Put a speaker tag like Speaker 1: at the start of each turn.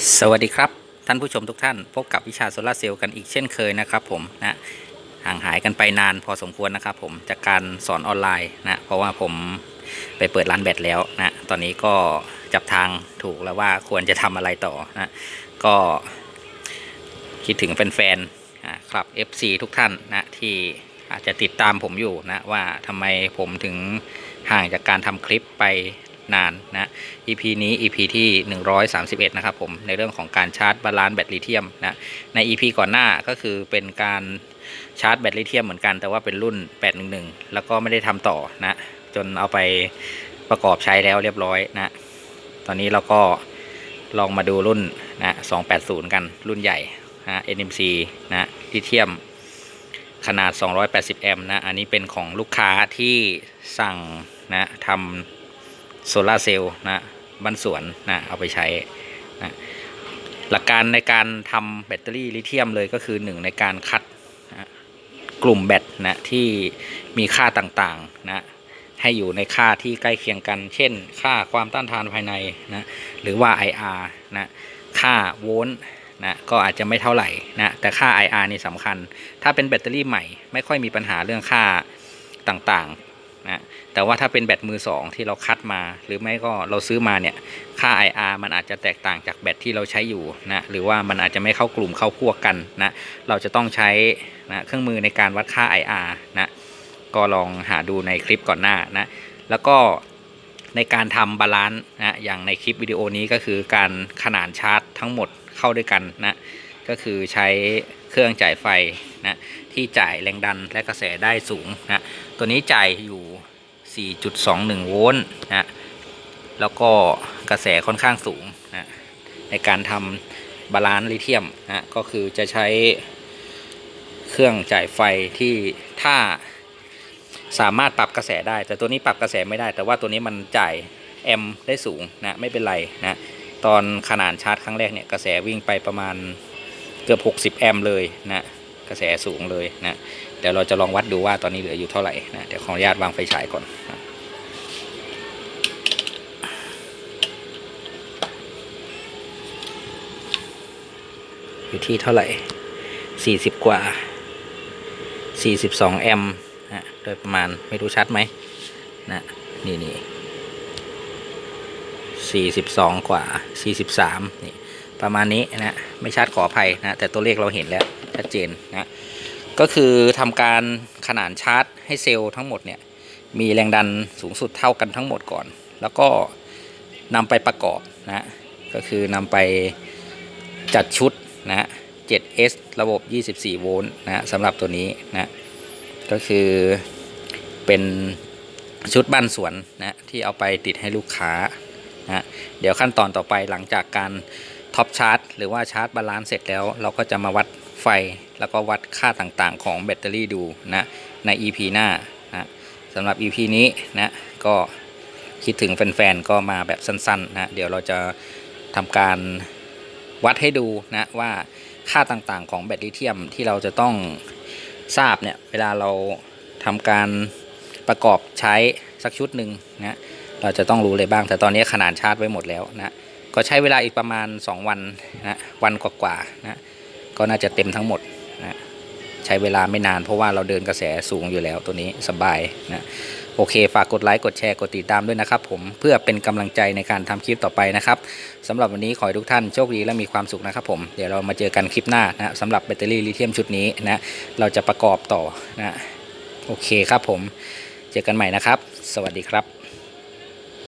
Speaker 1: สวัสดีครับ ท่านผู้ชมทุกท่าน พบกับวิชาโซลาเซลล์กันอีกเช่นเคยนะครับผมนะห่างหายกันไปนานพอสมควรนะครับผมจากการสอนออนไลน์นะเพราะว่าผมไปเปิดร้านแบตแล้วนะตอนนี้ก็จับทางถูกแล้วว่าควรจะทำอะไรต่อนะก็คิดถึงแฟนๆครับ FC ทุกท่านนะที่อาจจะติดตามผมอยู่นะว่าทำไมผมถึงห่างจากการทำคลิปไป นานนะ EP นี้ EP ที่ 131 นะครับผม ในเรื่องของการชาร์จบาลานซ์แบตลิเทียมนะ ใน EP ก่อนหน้าก็คือเป็นการชาร์จแบตลิเทียมเหมือนกันแต่ว่าเป็นรุ่น 811 แล้วก็ไม่ได้ทำต่อนะ จนเอาไปประกอบใช้แล้วเรียบร้อยนะ ตอนนี้เราก็ลองมาดูรุ่นนะ280 กันรุ่นใหญ่นะ NMC นะลิเทียมขนาด 280 แอมป์นะ อันนี้เป็นของลูกค้าที่สั่งนะทำ โซลาร์เซลล์นะบ้านสวนนะเอาไปใช้นะหลักการในการทำแบตเตอรี่ลิเธียมเลยก็คือหนึ่งในการคัดนะกลุ่มแบตนะที่มีค่าต่างๆนะให้อยู่ในค่าที่ใกล้เคียงกัน เช่น ค่าความต้านทานภายในนะหรือว่า IR นะค่าโวลต์นะก็อาจจะไม่เท่าไหร่นะแต่ค่า IR นี่สำคัญ ถ้าเป็นแบตเตอรี่ใหม่ ไม่ค่อยมีปัญหาเรื่องค่าต่างๆ นะแต่ว่าถ้าเป็นแบตมือสองที่เราคัดมา หรือไม่ก็เราซื้อมาเนี่ยค่า IR มันอาจจะแตกต่างจากแบตที่เราใช้อยู่นะหรือว่ามันอาจจะไม่เข้ากลุ่มเข้าพวกกันนะเราจะต้องใช้นะเครื่องมือในการวัดค่า IR นะก็ลองหาดูในคลิปก่อนหน้านะแล้วก็ในการทำบาลานซ์นะอย่างในคลิปวิดีโอนี้ก็คือการขนานชาร์จทั้งหมดเข้าด้วยกันนะก็คือใช้เครื่องจ่ายไฟนะที่จ่ายแรงดันและกระแสได้สูงนะตัวนี้จ่ายอยู่ 4.21 โวลต์นะแล้วก็กระแสค่อนข้างสูงนะในการทำบาลานซ์ลิเทียมนะก็คือจะใช้เครื่องจ่ายไฟที่ถ้าสามารถปรับกระแสได้ แต่ตัวนี้ปรับกระแสไม่ได้ แต่ว่าตัวนี้มันจ่ายแอมป์ได้สูงนะไม่เป็นไรนะตอนขนาดชาร์จครั้งแรกเนี่ยกระแสวิ่งไปประมาณเกือบ 60 แอมป์เลยนะกระแสสูงเลยนะ เดี๋ยวเราจะลองวัดดูว่าตอนนี้เหลืออยู่เท่าไหร่นะเดี๋ยวขออนุญาตวางไฟฉายก่อนนะอยู่ที่เท่าไหร่ 40 กว่า 42 แอมป์นะโดยประมาณไม่รู้ชัดไหมนะนี่นี่ 42 กว่า 43 นี่ ประมาณนี้นะ ไม่ชัดขออภัยนะ แต่ตัวเลขเราเห็นแล้ว ชัดเจนนะ ก็คือทำการขนานชาร์จให้เซลล์ทั้งหมดเนี่ยมีแรงดันสูงสุดเท่ากันทั้งหมดก่อน แล้วก็นำไปประกอบนะก็คือนำไปจัดชุดนะ 7S ระบบ 24 โวลต์นะสำหรับตัวนี้นะก็คือเป็นชุดบ้านสวนนะที่เอาไปติดให้ลูกค้านะเดี๋ยวขั้นตอนต่อไปหลังจากการ ท็อปชาร์จหรือว่าชาร์จบาลานซ์เสร็จแล้ว เราก็จะมาวัดไฟแล้วก็วัดค่าต่างๆ ของแบตเตอรี่ดูนะใน EP หน้านะสำหรับ EP นี้นะก็คิดถึงแฟนๆ ก็มาแบบสั้นๆนะเดี๋ยวเราจะทำการวัดให้ดูนะว่าค่าต่างๆ ของแบตลิเทียมที่เราจะต้องทราบเนี่ยเวลาเราทำการประกอบใช้สักชุดหนึ่งนะเราจะต้องรู้เลยบ้างแต่ตอนนี้ขนาดชาร์จไว้หมดแล้วนะ ก็ใช้เวลาอีกประมาณ 2 วันนะวันกว่าๆนะก็น่าจะเต็มทั้งหมดนะใช้เวลาไม่นานเพราะว่าเราเดินกระแสสูงอยู่แล้วตัวนี้สบายนะโอเค ฝากกดไลค์กดแชร์กดติดตามด้วยนะครับผมเพื่อเป็นกำลังใจในการทำคลิปต่อไปนะครับสำหรับวันนี้ขอให้ทุกท่านโชคดีและมีความสุขนะครับผมเดี๋ยวเรามาเจอกันคลิปหน้านะสำหรับแบตเตอรี่ลิเธียมชุดนี้นะเราจะประกอบต่อนะโอเคครับผม เจอกันใหม่นะครับ สวัสดีครับ